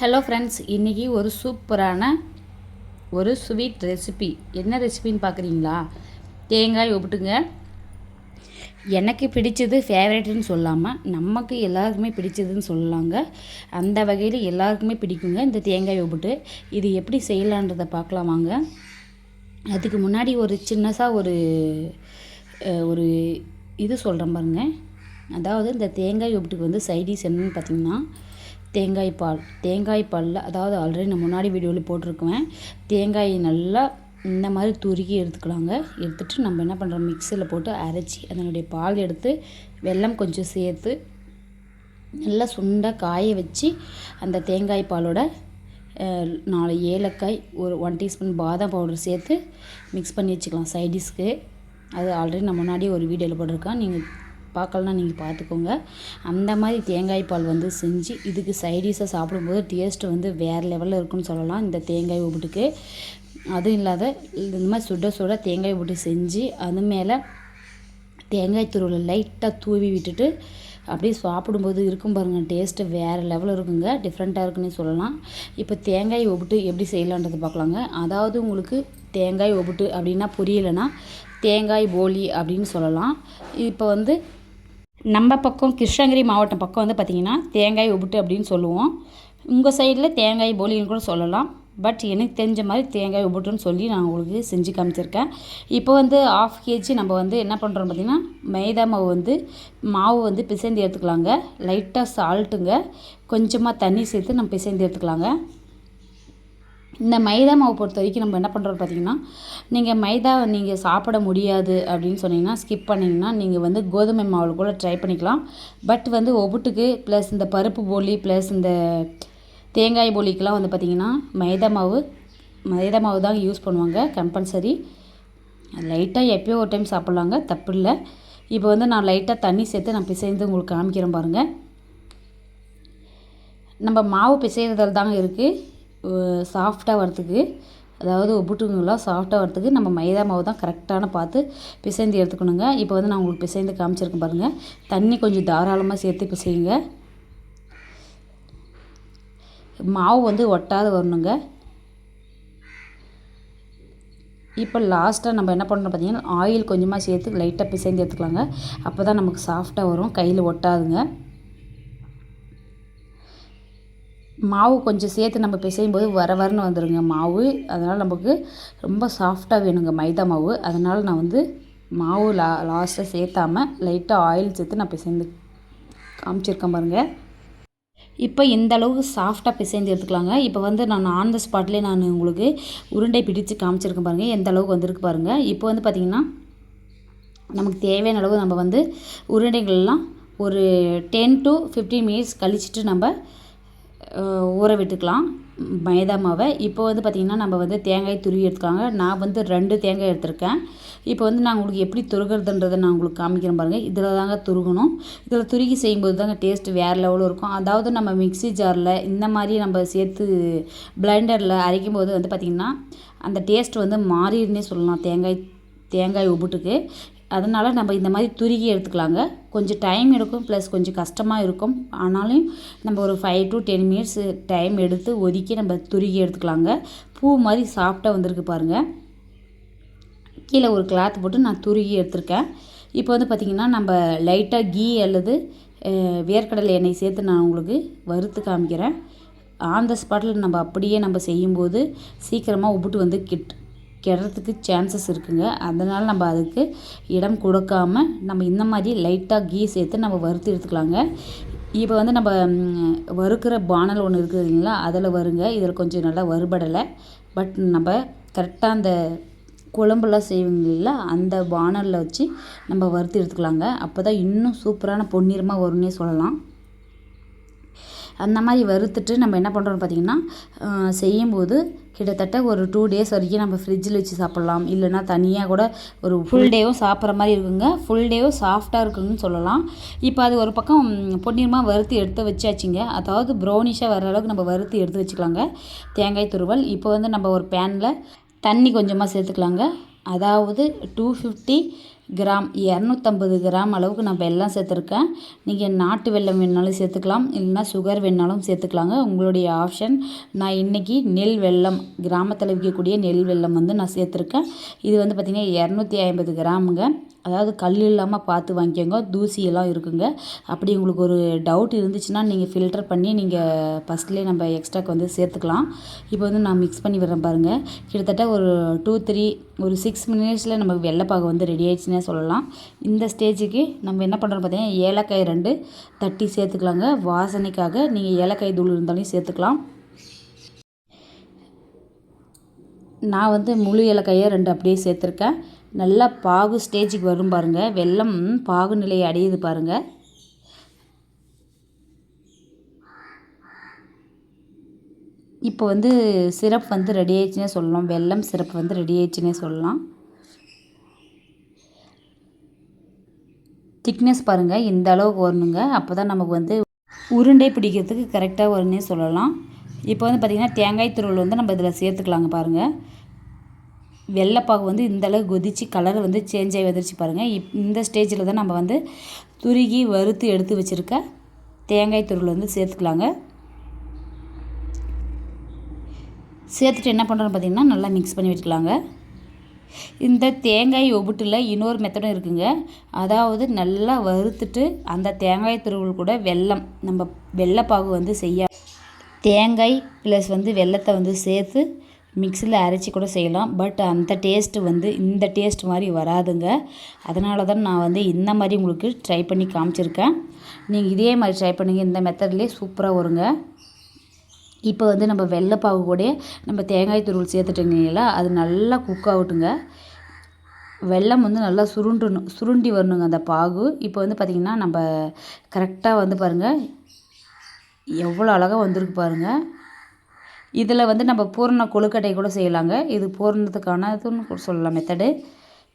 Hello friends இன்றைக்கி ஒரு சூப்பரான ஒரு ஸ்வீட் ரெசிபி என்ன ரெசிபின்னு பார்க்குறீங்களா? தேங்காய் ஒப்பிட்டுங்க எனக்கு பிடிச்சது ஃபேவரட்னு சொல்லாமல் நமக்கு எல்லாருக்குமே பிடிச்சதுன்னு சொல்லலாங்க. அந்த வகையில் எல்லாருக்குமே பிடிக்குங்க இந்த தேங்காய் ஒப்பிட்டு இது எப்படி செய்யலான்றதை பார்க்கலாம் வாங்க. அதுக்கு முன்னாடி ஒரு சின்னதாக ஒரு ஒரு இது சொல்கிறேன் பாருங்க. அதாவது இந்த தேங்காய் ஒப்பிட்டுக்கு வந்து சைடிஸ் என்னன்னு பார்த்திங்கன்னா தேங்காய் பால் தேங்காய் பாலில் அதாவது ஆல்ரெடி நான் முன்னாடி வீடியோவில் போட்டிருக்குவேன். தேங்காய் நல்லா இந்த மாதிரி துருக்கி எடுத்துக்கலாங்க. எடுத்துகிட்டு நம்ம என்ன பண்ணுறோம் மிக்சியில் போட்டு அரைச்சி அதனுடைய பால் எடுத்து வெல்லம் கொஞ்சம் சேர்த்து நல்லா சுண்டாக காய வச்சு அந்த தேங்காய் பாலோட நாலு ஏலக்காய் ஒரு ஒன் டீஸ்பூன் பாதாம் பவுடர் சேர்த்து மிக்ஸ் பண்ணி வச்சுக்கலாம். சைடிஷ்க்கு அது ஆல்ரெடி நான் முன்னாடி ஒரு வீடியோவில் போட்டிருக்கேன். நீங்கள் பார்க்கலனா நீங்கள் பார்த்துக்கோங்க அந்த மாதிரி தேங்காய் பால் வந்து செஞ்சு இதுக்கு சைடிஷாக சாப்பிடும்போது டேஸ்ட்டு வந்து வேறு லெவலில் இருக்குன்னு சொல்லலாம். இந்த தேங்காய் உப்புட்டுக்கு அதுவும் இல்லாத இந்த மாதிரி சுட சுட தேங்காய் உப்புட்டு செஞ்சு அது மேலே தேங்காய் துருவில் லைட்டாக தூவி விட்டுட்டு அப்படியே சாப்பிடும்போது இருக்கும் பாருங்கள் டேஸ்ட்டு வேறு லெவலில் இருக்குங்க. டிஃப்ரெண்ட்டாக இருக்குன்னு சொல்லலாம். இப்போ தேங்காய் ஒப்பிட்டு எப்படி செய்யலான்றது பார்க்கலாங்க அதாவது உங்களுக்கு தேங்காய் ஒப்பிட்டு அப்படின்னா புரியலைன்னா தேங்காய் போலி அப்படின்னு சொல்லலாம். இப்போ வந்து நம்ம பக்கம் கிருஷ்ணகிரி மாவட்டம் பக்கம் வந்து பார்த்திங்கன்னா தேங்காய் உபுட்டு அப்படின்னு சொல்லுவோம். உங்கள் சைடில் தேங்காய் போலின்னு கூட சொல்லலாம். பட் எனக்கு தெரிஞ்ச மாதிரி தேங்காய் உப்புட்டுன்னு சொல்லி நான் உங்களுக்கு செஞ்சு காமிச்சிருக்கேன். இப்போ வந்து ஆஃப் கேஜி நம்ம வந்து என்ன பண்ணுறோம் பார்த்திங்கன்னா மைதா மாவு வந்து மாவு வந்து பிசைந்து எடுத்துக்கலாங்க. லைட்டாக சால்ட்டுங்க கொஞ்சமாக தண்ணி சேர்த்து நம்ம பிசைந்து எடுத்துக்கலாங்க. இந்த மைதா மாவு பொறுத்த வரைக்கும் நம்ம என்ன பண்ணுறோம் பார்த்தீங்கன்னா நீங்கள் மைதா நீங்கள் சாப்பிட முடியாது அப்படின்னு சொன்னீங்கன்னா ஸ்கிப் பண்ணிங்கன்னா நீங்கள் வந்து கோதுமை மாவில் கூட ட்ரை பண்ணிக்கலாம். பட் வந்து ஒவ்வொட்டுக்கு ப்ளஸ் இந்த பருப்பு போலி ப்ளஸ் இந்த தேங்காய் போலிக்கெலாம் வந்து பார்த்திங்கன்னா மைதா மாவு மைதா மாவு தான் யூஸ் பண்ணுவாங்க கம்பல்சரி லைட்டாக எப்பயோ ஒரு டைம் சாப்பிட்லாங்க தப்பு இல்லை. இப்போ வந்து நான் லைட்டாக தண்ணி சேர்த்து நான் பிசைந்து உங்களுக்கு காமிக்கிறேன் பாருங்கள் நம்ம மாவு பிசைறதில் தாங்க இருக்குது சாஃப்டாக வரத்துக்கு அதாவது ஒப்புட்டுங்களாம் சாஃப்டாக வரத்துக்கு நம்ம மைதா மாவு தான் கரெக்டான பார்த்து பிசைந்து எடுத்துக்கணுங்க. இப்போ வந்து நான் உங்களுக்கு பிசைந்து காமிச்சிருக்கேன் பாருங்கள் தண்ணி கொஞ்சம் தாராளமாக சேர்த்து பிசையுங்க. மாவு வந்து ஒட்டாத வரணுங்க. இப்போ லாஸ்ட்டாக நம்ம என்ன பண்ணணும் பார்த்தீங்கன்னா ஆயில் கொஞ்சமாக சேர்த்து லைட்டாக பிசைந்து எடுத்துக்கலாங்க. அப்போ தான் நமக்கு சாஃப்டாக வரும். கையில் ஒட்டாதுங்க. மாவு கொஞ்சம் சேர்த்து நம்ம பிசையும் போது வர வரன்னு வந்துடுங்க மாவு. அதனால் நமக்கு ரொம்ப சாஃப்டாக வேணுங்க மைதா மாவு. அதனால் நான் வந்து மாவு லா லாஸ்ட்டாக சேர்த்தாம லைட்டாக ஆயில் சேர்த்து நான் பிசைந்து காமிச்சிருக்கேன் பாருங்கள் இப்போ இந்த அளவுக்கு சாஃப்டாக பிசைந்து எடுத்துக்கலாங்க. இப்போ வந்து நான் ஆன் த ஸ்பாட்லேயே நான் உங்களுக்கு உருண்டை பிடிச்சு காமிச்சிருக்கேன் பாருங்கள் எந்த அளவுக்கு வந்திருக்கு பாருங்கள் இப்போ வந்து பார்த்திங்கன்னா நமக்கு தேவையான அளவு நம்ம வந்து உருண்டைகள்லாம் ஒரு டென் டு ஃபிஃப்டீன் மினிட்ஸ் கழிச்சிட்டு நம்ம ஊற விட்டுக்கலாம். மைதா மாவை. இப்போ வந்து பார்த்திங்கன்னா நம்ம வந்து தேங்காய் துருவி எடுத்துக்காங்க நான் வந்து ரெண்டு தேங்காய் எடுத்திருக்கேன். இப்போ வந்து நான் உங்களுக்கு எப்படி துருகிறதுன்றதை நான் உங்களுக்கு காமிக்கிறேன் பாருங்கள் இதில் தாங்க துருகணும். இதில் துருகி செய்யும்போது தாங்க டேஸ்ட் வேறு லெவலில் இருக்கும். அதாவது நம்ம மிக்ஸி ஜாரில் இந்த மாதிரி நம்ம சேர்த்து பிளெண்டரில் அரைக்கும் போது வந்து பார்த்திங்கன்னா அந்த டேஸ்ட் வந்து மாறிடுன்னே சொல்லலாம். தேங்காய் தேங்காய் உப்புட்டுக்கு. அதனால் நம்ம இந்த மாதிரி துருகி எடுத்துக்கலாங்க. கொஞ்சம் டைம் எடுக்கும் ப்ளஸ் கொஞ்சம் கஷ்டமாக இருக்கும். ஆனாலும் நம்ம ஒரு five to ten minutes time எடுத்து ஒதுக்கி நம்ம துருகி எடுத்துக்கலாங்க. பூ மாதிரி சாஃப்டாக வந்திருக்கு பாருங்கள் கீழே ஒரு கிளாத் போட்டு நான் துருகி எடுத்திருக்கேன். இப்போ வந்து பார்த்திங்கன்னா நம்ம லைட்டாக கீ அல்லது வேர்க்கடலை எண்ணெய் சேர்த்து நான் உங்களுக்கு வறுத்து காமிக்கிறேன். ஆன் த ஸ்பாட்டில் நம்ம அப்படியே நம்ம செய்யும்போது சீக்கிரமாக உப்புட்டு வந்து கிட் கெடுறதுக்கு சான்சஸ் இருக்குங்க. அதனால் நம்ம அதுக்கு இடம் கொடுக்காம நம்ம இந்த மாதிரி லைட்டாக கீ சேர்த்து நம்ம வறுத்து எடுத்துக்கலாங்க. இப்போ வந்து நம்ம வறுக்கிற பானல் ஒன்று இருக்குது இல்லைங்களா? அதில் வருங்க. இதில் கொஞ்சம் நல்லா வறுபடலை. பட் நம்ம கரெக்டாக அந்த குழம்புலாம் செய்வீங்களா அந்த பானலில் வச்சு நம்ம வறுத்து எடுத்துக்கலாங்க. அப்போ தான் இன்னும் சூப்பரான பொன்னிறமாக வரும்னே சொல்லலாம். அந்த மாதிரி வறுத்துட்டு நம்ம என்ன பண்ணுறோம்னு பார்த்தீங்கன்னா செய்யும்போது கிட்டத்தட்ட ஒரு டூ டேஸ் வரைக்கும் நம்ம ஃப்ரிட்ஜில் வச்சு சாப்பிட்லாம். இல்லைன்னா தனியாக கூட ஒரு ஃபுல் டேவும் சாப்பிட்ற மாதிரி இருக்குங்க. ஃபுல் டேவும் சாஃப்டாக இருக்குன்னு சொல்லலாம். இப்போ அது ஒரு பக்கம் பொன்னிறமாக வறுத்து எடுத்து வச்சாச்சுங்க. அதாவது ப்ரௌனிஷாக வர அளவுக்கு நம்ம வறுத்து எடுத்து வச்சுக்கலாங்க. தேங்காய் துருவல். இப்போ வந்து நம்ம ஒரு பேனில் தண்ணி கொஞ்சமாக சேர்த்துக்கலாங்க. அதாவது டூ ஃபிஃப்டி கிராம் இரநூத்தம்பது கிராம் அளவுக்கு நான் வெல்லம் சேர்த்துருக்கேன். நீங்கள் நாட்டு வெல்லம் வேணுனாலும் சேர்த்துக்கலாம். இல்லைன்னா சுகர் வேணுனாலும் சேர்த்துக்கலாங்க. உங்களுடைய ஆப்ஷன் நான் இன்றைக்கி நெல் வெல்லம் கிராமத்தில் விற்கக்கூடிய நெல் வெல்லம் வந்து நான் சேர்த்துருக்கேன். இது வந்து பார்த்திங்கன்னா இரநூத்தி ஐம்பது கிராமுங்க. அதாவது கல் இல்லாமல் பார்த்து வாங்கிக்கோங்க. தூசியெல்லாம் இருக்குங்க. அப்படி உங்களுக்கு ஒரு டவுட் இருந்துச்சுன்னா நீங்கள் ஃபில்டர் பண்ணி நீங்கள் ஃபஸ்ட்லேயே நம்ம எக்ஸ்ட்ராக்கு வந்து சேர்த்துக்கலாம். இப்போ வந்து நான் மிக்ஸ் பண்ணி விடுறேன் பாருங்கள் கிட்டத்தட்ட ஒரு டூ த்ரீ ஒரு சிக்ஸ் மினிட்ஸில் நமக்கு வெள்ளைப்பாகு வந்து ரெடி ஆயிடுச்சுன்னா சொல்லலாம். இந்த ஸ்டேஜுக்கு நம்ம என்ன பண்ணுறோம் பார்த்தீங்கன்னா ஏலக்காய் ரெண்டு தட்டி சேர்த்துக்கலாங்க. வாசனைக்காக நீங்கள் ஏலக்காய் தூள் இருந்தாலும் சேர்த்துக்கலாம். நான் வந்து முழு ஏலக்காயை ரெண்டு அப்படியே சேர்த்துருக்கேன். நல்லா பாகு ஸ்டேஜுக்கு வரும் பாருங்கள் வெல்லம் பாகு நிலையை அடையுது பாருங்கள் இப்போ வந்து சிரப் வந்து ரெடி ஆயிடுச்சுன்னே சொல்லலாம். வெல்லம் சிரப் வந்து ரெடி ஆயிடுச்சுன்னே சொல்லலாம். திக்னஸ் பாருங்கள் இந்த அளவுக்கு வரணுங்க. அப்போ தான் நமக்கு வந்து உருண்டை பிடிக்கிறதுக்கு கரெக்டாக வரும்னே சொல்லலாம். இப்போ வந்து பார்த்திங்கன்னா தேங்காய் துருவல் வந்து நம்ம இதில் சேர்த்துக்கலாங்க பாருங்கள் வெள்ளைப்பாகு வந்து இந்த கொதித்து கொதிச்சு கலர் வந்து சேஞ்ச் ஆகி வந்துருச்சு பாருங்கள் இப் இந்த ஸ்டேஜில் தான் நம்ம வந்து துருகி வறுத்து எடுத்து வச்சுருக்க தேங்காய் துருவல் வந்து சேர்த்துக்கலாங்க. சேர்த்துட்டு என்ன பண்ணுறோன்னு பார்த்திங்கன்னா நல்லா மிக்ஸ் பண்ணி வச்சுக்கலாங்க. இந்த தேங்காய் ஒபுட்டில் இன்னொரு மெத்தடும் இருக்குங்க. அதாவது நல்லா வறுத்துட்டு அந்த தேங்காய் துருவல் கூட வெல்லம் நம்ம வெள்ளைப்பாகு வந்து செய்ய தேங்காய் ப்ளஸ் வந்து வெள்ளத்தை வந்து சேர்த்து மிக்சியில் அரைச்சி கூட செய்யலாம். பட் அந்த டேஸ்ட்டு வந்து இந்த டேஸ்ட் மாதிரி வராதுங்க. அதனால தான் நான் வந்து இந்த மாதிரி உங்களுக்கு ட்ரை பண்ணி காமிச்சிருக்கேன். நீங்கள் இதே மாதிரி ட்ரை பண்ணுங்கள் இந்த மெத்தட்லேயே சூப்பராக வருங்க. இப்போ வந்து நம்ம வெள்ளைப்பாவு கூட நம்ம தேங்காய் துருவல் சேர்த்துட்டீங்களா அது நல்லா குக் ஆகட்டுங்க. வெல்லம் வந்து நல்லா சுருண்டணும் சுருண்டி வரணுங்க அந்த பாகு. இப்போ வந்து பார்த்திங்கன்னா நம்ம கரெக்டாக வந்து பாருங்கள் எவ்வளோ அழகாக வந்திருக்கு பாருங்கள் இதில் வந்து நம்ம பூரண கொழுக்கட்டை கூட செய்யலாங்க. இது பூரணத்துக்கானதுன்னு கூட சொல்லலாம் மெத்தடு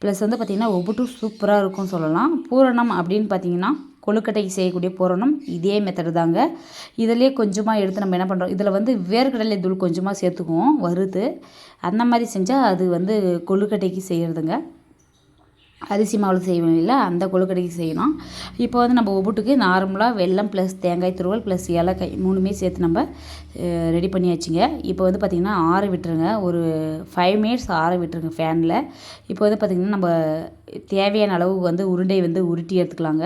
ப்ளஸ் வந்து பார்த்திங்கன்னா ஒவ்வொட்டும் சூப்பராக இருக்கும்னு சொல்லலாம். பூரணம் அப்படின்னு பார்த்திங்கன்னா கொழுக்கட்டைக்கு செய்யக்கூடிய பூரணம் இதே மெத்தடு தாங்க. இதிலே கொஞ்சமாக எடுத்து நம்ம என்ன பண்ணுறோம் இதில் வந்து வேர்க்கடலை தூள் கொஞ்சமாக சேர்த்துக்குவோம் வறுத்து. அந்த மாதிரி செஞ்சால் அது வந்து கொழுக்கட்டைக்கு செய்கிறதுங்க அரிசி மாவில் செய்வோம் இல்லை அந்த கொழுக்கட்டைக்கு செய்யணும். இப்போ வந்து நம்ம ஒவ்வொட்டுக்கு நார்மலாக வெள்ளம் ப்ளஸ் தேங்காய் துருவல் ப்ளஸ் ஏலக்காய் மூணுமே சேர்த்து நம்ம ரெடி பண்ணியாச்சுங்க. இப்போ வந்து பார்த்திங்கன்னா ஆற விட்டுருங்க. ஒரு ஃபைவ் மினிட்ஸ் ஆற விட்டுருங்க ஃபேனில் இப்போ வந்து பார்த்திங்கன்னா நம்ம தேவையான அளவு வந்து உருண்டை வந்து உருட்டி எடுத்துக்கலாங்க.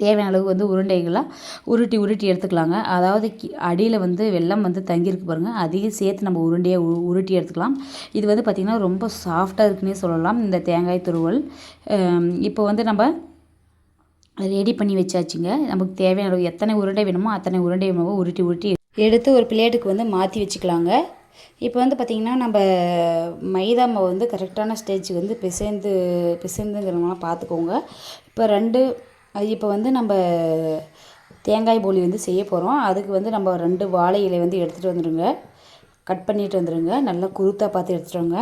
தேவையான அளவு வந்து உருண்டைகளாக உருட்டி உருட்டி எடுத்துக்கலாங்க. அதாவது அடியில் வந்து வெள்ளம் வந்து தங்கியிருக்கு பாருங்கள் அதையும் சேர்த்து நம்ம உருண்டையாக உ உருட்டி எடுத்துக்கலாம். இது வந்து பார்த்திங்கன்னா ரொம்ப சாஃப்டாக இருக்குன்னே சொல்லலாம். இந்த தேங்காய் துருவல். இப்போ வந்து நம்ம ரெடி பண்ணி வச்சாச்சுங்க. நமக்கு தேவையான அளவு எத்தனை உருண்டை வேணுமோ அத்தனை உருண்டை வேணுமோ உருட்டி உருட்டி எடுத்து ஒரு பிளேட்டுக்கு வந்து மாற்றி வச்சுக்கலாங்க. இப்போ வந்து பார்த்திங்கன்னா நம்ம மைதா மாவு வந்து கரெக்டான ஸ்டேஜுக்கு வந்து பிசைந்து பிசைந்துங்கிறவங்களாம் பார்த்துக்கோங்க இப்போ ரெண்டு இப்போ வந்து நம்ம தேங்காய் போலி வந்து செய்ய போகிறோம் அதுக்கு வந்து நம்ம ரெண்டு வாழை இலை வந்து எடுத்துகிட்டு வந்துடுங்க கட் பண்ணிட்டு வந்துடுங்க நல்லா குருத்தாக பார்த்து எடுத்துகிட்டு வாங்க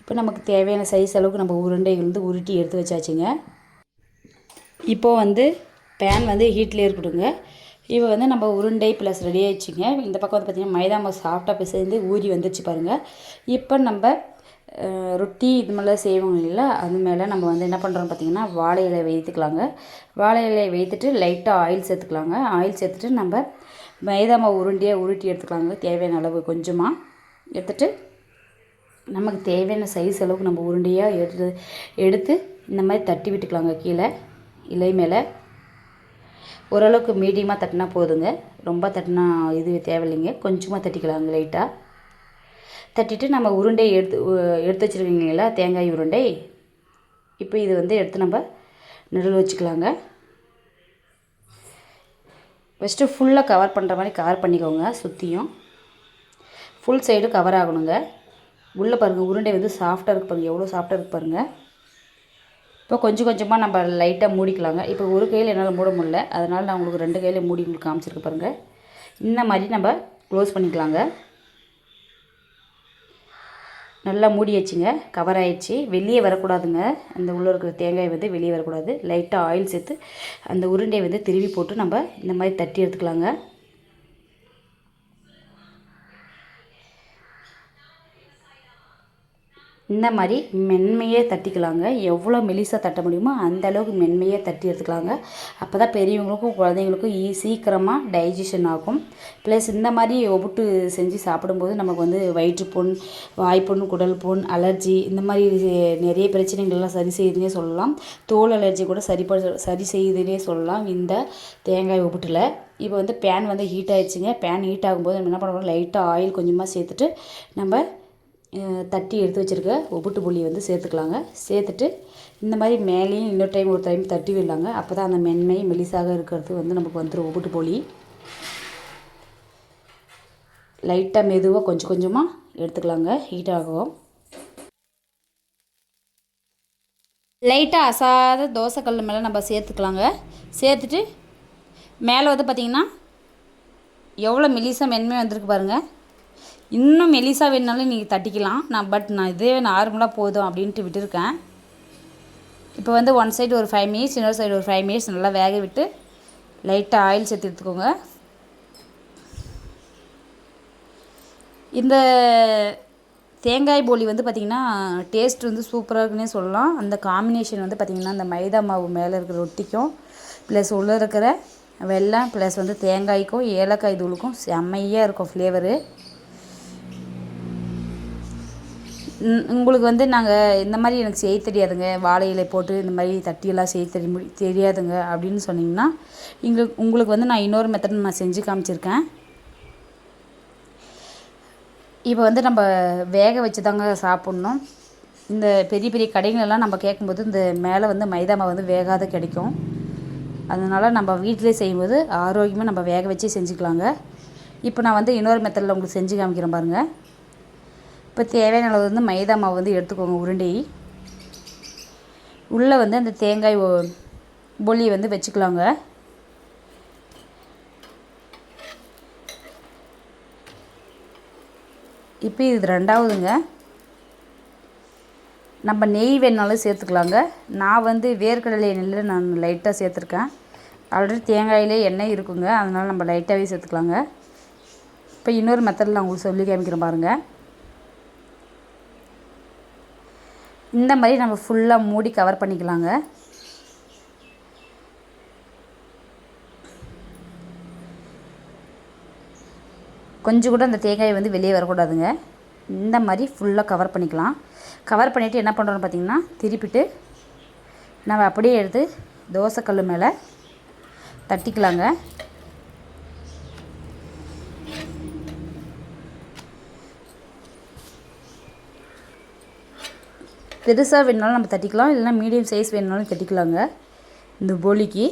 இப்போ நமக்கு தேவையான சைஸ் அளவுக்கு நம்ம உருண்டைகள் வந்து உருட்டி எடுத்து வச்சாச்சுங்க. இப்போது வந்து பேன் வந்து ஹீட்லேயே இருக்கட்டுங்க இப்போ வந்து நம்ம உருண்டை ப்ளஸ் ரெடி ஆயிடுச்சுங்க. இந்த பக்கம் வந்து பார்த்திங்கன்னா மைதா மாவு சாஃப்டாக பிசைந்து ஊறி வந்துச்சு பாருங்கள் இப்போ நம்ம ரொட்டி இது மாதிரிலாம் செய்வோங்க இல்லை அது மேலே நம்ம வந்து என்ன பண்ணுறோம் பார்த்திங்கன்னா வாழை இலையை வைத்துக்கலாங்க வாழை இலையை வைத்துட்டு லைட்டாக ஆயில் சேர்த்துக்கலாங்க. ஆயில் சேர்த்துட்டு நம்ம மைதா மாவு உருண்டையாக உருட்டி எடுத்துக்கலாங்க. தேவையான அளவு கொஞ்சமாக எடுத்துட்டு நமக்கு தேவையான சைஸ் அளவுக்கு நம்ம உருண்டையாக எடுத்து எடுத்து இந்த மாதிரி தட்டி விட்டுக்கலாங்க கீழே. இலை மேலே ஓரளவுக்கு மீடியமாக தட்டினா போதுங்க. ரொம்ப தட்டினா இது தேவையில்லைங்க. கொஞ்சமாக தட்டிக்கலாங்க லைட்டாக தட்டிட்டு நம்ம உருண்டை எடுத்து எடுத்து வச்சுருவீங்களா தேங்காய் உருண்டை. இப்போ இது வந்து எடுத்து நம்ம நிழல் வச்சுக்கலாங்க. ஃபஸ்ட்டு ஃபுல்லாக கவர் பண்ணுற மாதிரி கவர் பண்ணிக்கோங்க சுற்றியும் ஃபுல் சைடு கவர் ஆகணுங்க. உள்ளே பாருங்கள் உருண்டை வந்து சாஃப்டாக இருக்கு பாருங்கள் எவ்வளோ சாஃப்டாக இருக்கு பாருங்கள் இப்போ கொஞ்சம் கொஞ்சமாக நம்ம லைட்டாக மூடிக்கலாங்க. இப்போ ஒரு கையில் என்னால் மூட முடியல. அதனால் நான் உங்களுக்கு ரெண்டு கையில் மூடி உங்களுக்கு காமிச்சிருக்க பாருங்கள் இந்த மாதிரி நம்ம க்ளோஸ் பண்ணிக்கலாங்க. நல்லா மூடி வச்சுங்க. கவர் ஆயிடுச்சு. வெளியே வரக்கூடாதுங்க. அந்த உள்ளே இருக்கிற தேங்காய் வந்து வெளியே வரக்கூடாது. லைட்டாக ஆயில் சேர்த்து அந்த உருண்டையை வந்து திருவி போட்டு நம்ம இந்த மாதிரி தட்டி எடுத்துக்கலாங்க. இந்த மாதிரி மென்மையே தட்டிக்கலாங்க. எவ்வளோ மெலிசாக தட்ட முடியுமோ அந்த அளவுக்கு மென்மையே தட்டி எடுத்துக்கலாங்க. அப்போ தான் பெரியவங்களுக்கும் குழந்தைங்களுக்கும் ஈ சீக்கிரமாக டைஜஷன் ஆகும். ப்ளஸ் இந்த மாதிரி ஒப்புட்டு செஞ்சு சாப்பிடும்போது நமக்கு வந்து வயிற்றுப்புண் வாய்ப்புண் குடல் புண் அலர்ஜி இந்த மாதிரி நிறைய பிரச்சனைகள்லாம் சரி செய்யுதுன்னே சொல்லலாம். தோல் அலர்ஜி கூட சரி சரி செய்யுதுன்னே சொல்லலாம் இந்த தேங்காய் ஒப்புட்டில் இப்போ வந்து பேன் வந்து ஹீட் ஆகிடுச்சிங்க பேன் ஹீட் ஆகும்போது நம்ம என்ன பண்ணுறோம் லைட்டாக ஆயில் கொஞ்சமாக சேர்த்துட்டு நம்ம தட்டி எடுத்து வச்சுருக்க ஒப்புட்டு புளியை வந்து சேர்த்துக்கலாங்க. சேர்த்துட்டு இந்த மாதிரி மேலேயும் இன்னொரு டைம் ஒரு டைம் தட்டி விடலாங்க. அப்போ தான் அந்த மென்மை மெலிசாக இருக்கிறது வந்து நமக்கு வந்துடும் ஒப்புட்டு புளி. லைட்டாக மெதுவாக கொஞ்சம் கொஞ்சமாக எடுத்துக்கலாங்க. ஹீட் ஆகும் லைட்டாக அசாத தோசைக்கல் மேலே நம்ம சேர்த்துக்கலாங்க. சேர்த்துட்டு மேலே வந்து பார்த்திங்கன்னா எவ்வளோ மெலிசாக மென்மை வந்திருக்கு பாருங்கள் இன்னும் மெலிசா வேணுனாலும் நீங்கள் தட்டிக்கலாம். நான் பட் நான் இதே நார்மலாக போதும் அப்படின்ட்டு விட்டுருக்கேன். இப்போ வந்து ஒன் சைடு ஒரு ஃபைவ் மினிட்ஸ் இன்னொரு சைடு ஒரு ஃபைவ் மினிட்ஸ் நல்லா வேக விட்டு லைட்டாக ஆயில் சேர்த்து எடுத்துக்கோங்க. இந்த தேங்காய் போலி வந்து பார்த்திங்கன்னா டேஸ்ட் வந்து சூப்பராக இருக்குன்னே சொல்லலாம். அந்த காம்பினேஷன் வந்து பார்த்திங்கன்னா அந்த மைதா மாவு மேலே இருக்கிற ரொட்டிக்கும் ப்ளஸ் உள்ளே இருக்கிற வெள்ளம் ப்ளஸ் வந்து தேங்காய்க்கும் ஏலக்காய் தூளுக்கும் செம்மையாக இருக்கும் ஃப்ளேவரு உங்களுக்கு வந்து நாங்கள் இந்த மாதிரி எனக்கு செய்ய தெரியாதுங்க. வாழை இலை போட்டு இந்த மாதிரி தட்டியெல்லாம் செய்ய தெரிய தெரியாதுங்க அப்படின்னு சொன்னிங்கன்னா எங்களுக்கு உங்களுக்கு வந்து நான் இன்னொரு மெத்தட் நான் செஞ்சு காமிச்சிருக்கேன். இப்போ வந்து நம்ம வேக வச்சு தாங்க சாப்பிட்ணும். இந்த பெரிய பெரிய கடைகளெல்லாம் நம்ம கேட்கும்போது இந்த மேலே வந்து மைதா மாவு வந்து வேகாத கிடைக்கும். அதனால் நம்ம வீட்டிலே செய்யும்போது ஆரோக்கியமாக நம்ம வேக வச்சு செஞ்சுக்கலாங்க. இப்போ நான் வந்து இன்னொரு மெத்தடில் உங்களுக்கு செஞ்சு காமிக்கிறேன் பாருங்கள் இப்போ தேவையான அளவு வந்து மைதா மாவு வந்து எடுத்துக்கோங்க உருண்டை. உள்ளே வந்து அந்த தேங்காய் பொல்லியை வந்து வச்சுக்கலாங்க. இப்போ இது ரெண்டாவதுங்க. நம்ம நெய் வேணாலும் சேர்த்துக்கலாங்க. நான் வந்து வேர்க்கடலை எண்ணெயில் நான் லைட்டாக சேர்த்துருக்கேன். ஆல்ரெடி தேங்காயிலே எண்ணெய் இருக்குங்க. அதனால் நம்ம லைட்டாகவே சேர்த்துக்கலாங்க. இப்போ இன்னொரு மெத்தடில் நான் உங்களுக்கு சொல்லி காமிக்கிறேன் பாருங்கள் இந்த மாதிரி நம்ம ஃபுல்லாக மூடி கவர் பண்ணிக்கலாங்க. கொஞ்சம் கூட அந்த தேங்காயை வந்து வெளியே வரக்கூடாதுங்க. இந்த மாதிரி ஃபுல்லாக கவர் பண்ணிக்கலாம். கவர் பண்ணிவிட்டு என்ன பண்ணுறோன்னு பார்த்தீங்கன்னா திருப்பிட்டு நம்ம அப்படியே எடுத்து தோசைக்கல் மேலே தட்டிக்கலாங்க. பெருசாக வேணுனாலும் நம்ம தட்டிக்கலாம். இல்லைனா மீடியம் சைஸ் வேணுனாலும் தட்டிக்கலாங்க. இந்த போலிக்கு.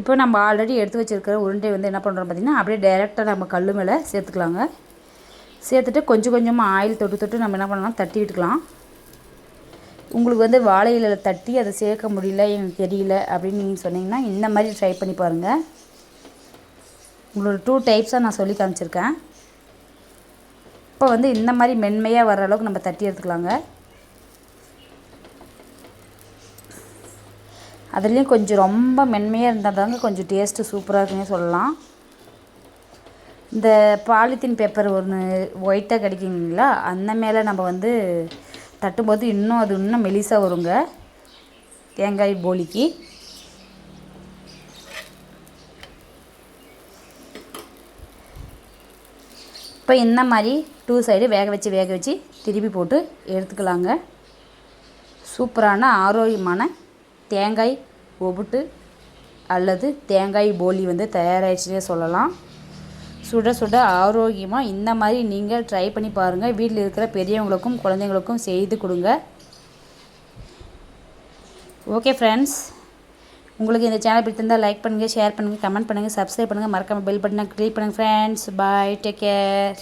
இப்போ நம்ம ஆல்ரெடி எடுத்து வச்சுருக்கிற உருண்டை வந்து என்ன பண்ணுறோம் பார்த்திங்கன்னா அப்படியே டைரெக்டாக நம்ம கல் மேலே சேர்த்துக்கலாங்க. சேர்த்துட்டு கொஞ்சம் கொஞ்சமாக ஆயில் தொட்டு தொட்டு நம்ம என்ன பண்ணலாம் தட்டி விட்டுக்கலாம் உங்களுக்கு வந்து வாழை இலையில் தட்டி அதை சேர்க்க முடியல எனக்கு தெரியல அப்படின்னு நீங்கள் சொன்னீங்கன்னா இந்த மாதிரி ட்ரை பண்ணி பாருங்கள் உங்களோட டூ டைப்ஸாக நான் சொல்லி காமிச்சிருக்கேன். இப்போ வந்து இந்த மாதிரி மென்மையாக வர அளவுக்கு நம்ம தட்டி எடுத்துக்கலாங்க. அதுலேயும் கொஞ்சம் ரொம்ப மென்மையாக இருந்தால் தாங்க கொஞ்சம் டேஸ்ட்டு சூப்பராக இருக்குன்னு சொல்லலாம். இந்த பாலித்தீன் பேப்பர் ஒன்று ஒயிட்டாக கிடைக்குங்களா? அந்த மேலே நம்ம வந்து தட்டும்போது இன்னும் அது இன்னும் மெலிசாக வருங்க. தேங்காய் போலிக்கு. இப்போ இந்த மாதிரி டூ சைடு வேக வச்சு வேக வச்சு திருப்பி போட்டு எடுத்துக்கலாங்க. சூப்பரான ஆரோக்கியமான தேங்காய் ஒபுட்டு அல்லது தேங்காய் போலி வந்து தயாராகிடுச்சுனே சொல்லலாம். சுட சுட ஆரோக்கியமாக இந்த மாதிரி நீங்கள் ட்ரை பண்ணி பாருங்கள் வீட்டில் இருக்கிற பெரியவங்களுக்கும் குழந்தைங்களுக்கும் செய்து கொடுங்க. ஓகே ஃப்ரெண்ட்ஸ் உங்களுக்கு இந்த சேனல் பிடித்திருந்தால் லைக் பண்ணுங்கள் ஷேர் பண்ணுங்கள் கமெண்ட் பண்ணுங்கள் சப்ஸ்கிரைப் பண்ணுங்கள் மறக்காமல் பெல் பட்டனை கிளிக் பண்ணுங்கள் ஃப்ரெண்ட்ஸ் பாய் டேக் கேர்